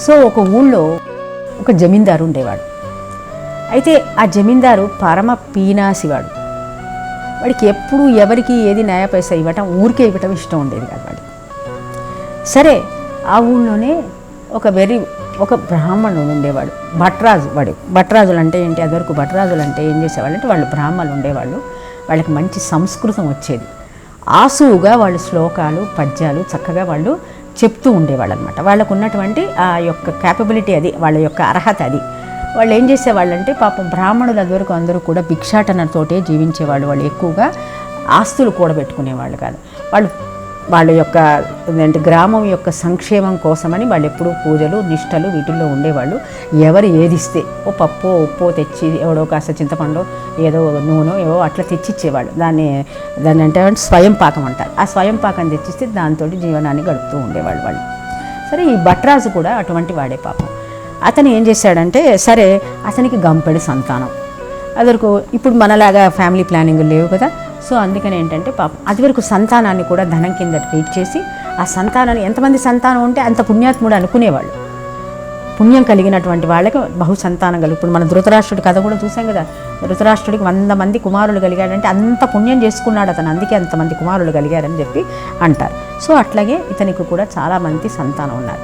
So ఒక ఊళ్ళో ఒక జమీందారు ఉండేవాడు. అయితే ఆ జమీందారు పరమ పీనాసివాడు. వాడికి ఎప్పుడు ఎవరికి ఏది న్యాయ పైసా ఇవ్వటం ఊరికే ఇవ్వటం ఇష్టం ఉండేది కాదు వాడికి. సరే ఆ ఊళ్ళోనే ఒక వెరీ ఒక బ్రాహ్మణుడు ఉండేవాడు. భట్రాజు వాడు. భట్రాజులు అంటే ఏంటి? అదివరకు భట్రాజులు అంటే ఏం చేసేవాళ్ళు అంటే వాళ్ళు బ్రాహ్మణులు ఉండేవాళ్ళు. వాళ్ళకి మంచి సంస్కృతం వచ్చేది. ఆసువుగా వాళ్ళు శ్లోకాలు పద్యాలు చక్కగా వాళ్ళు చెప్తూ ఉండేవాళ్ళు అనమాట వాళ్ళకు ఉన్నటువంటి ఆ యొక్క క్యాపబిలిటీ అది వాళ్ళ యొక్క అర్హత అది. వాళ్ళు ఏం చేసేవాళ్ళంటే పాపం బ్రాహ్మణుల వరకు అందరూ కూడా భిక్షాటనతోటే జీవించేవాళ్ళు. వాళ్ళు ఎక్కువగా ఆస్తులు కూడబెట్టుకునేవాళ్ళు కాదు. వాళ్ళు వాళ్ళ యొక్క ఏంటి గ్రామం యొక్క సంక్షేమం కోసమని వాళ్ళు ఎప్పుడూ పూజలు నిష్టలు వీటిల్లో ఉండేవాళ్ళు. ఎవరు ఏది ఇస్తే ఓ పప్పు ఉప్పు తెచ్చి ఎవడో కాస్త చింతపండు ఏదో నూనె ఏవో అట్లా తెచ్చిచ్చేవాళ్ళు. దాన్ని దాన్ని అంటే స్వయం పాకం అంటారు. ఆ స్వయం పాకం తెచ్చిస్తే దాంతో జీవనాన్ని గడుపుతూ ఉండేవాళ్ళు వాళ్ళు. సరే ఈ భట్రాజు కూడా అటువంటి వాడే పాపం. అతను ఏం చేశాడంటే సరే అతనికి గంపెడు సంతానం. అదరకు ఇప్పుడు మనలాగా ఫ్యామిలీ ప్లానింగ్ లేవు కదా సో అందుకని ఏంటంటే పాపం అది వరకు సంతానాన్ని కూడా ధనం కింద ట్రీట్ చేసి ఆ సంతానాన్ని ఎంతమంది సంతానం ఉంటే అంత పుణ్యాత్ముడు అనుకునేవాళ్ళు. పుణ్యం కలిగినటువంటి వాళ్ళకి బహు సంతానం కలుగు ఇప్పుడు మన ధృతరాష్ట్రుడి కథ కూడా చూసాం కదా ధృతరాష్ట్రుడికి వంద మంది కుమారులు కలిగాడంటే అంత పుణ్యం చేసుకున్నాడు అతను అందుకే అంతమంది కుమారులు కలిగారని చెప్పి అంటారు. సో అట్లాగే ఇతనికి కూడా చాలామంది సంతానం ఉన్నారు.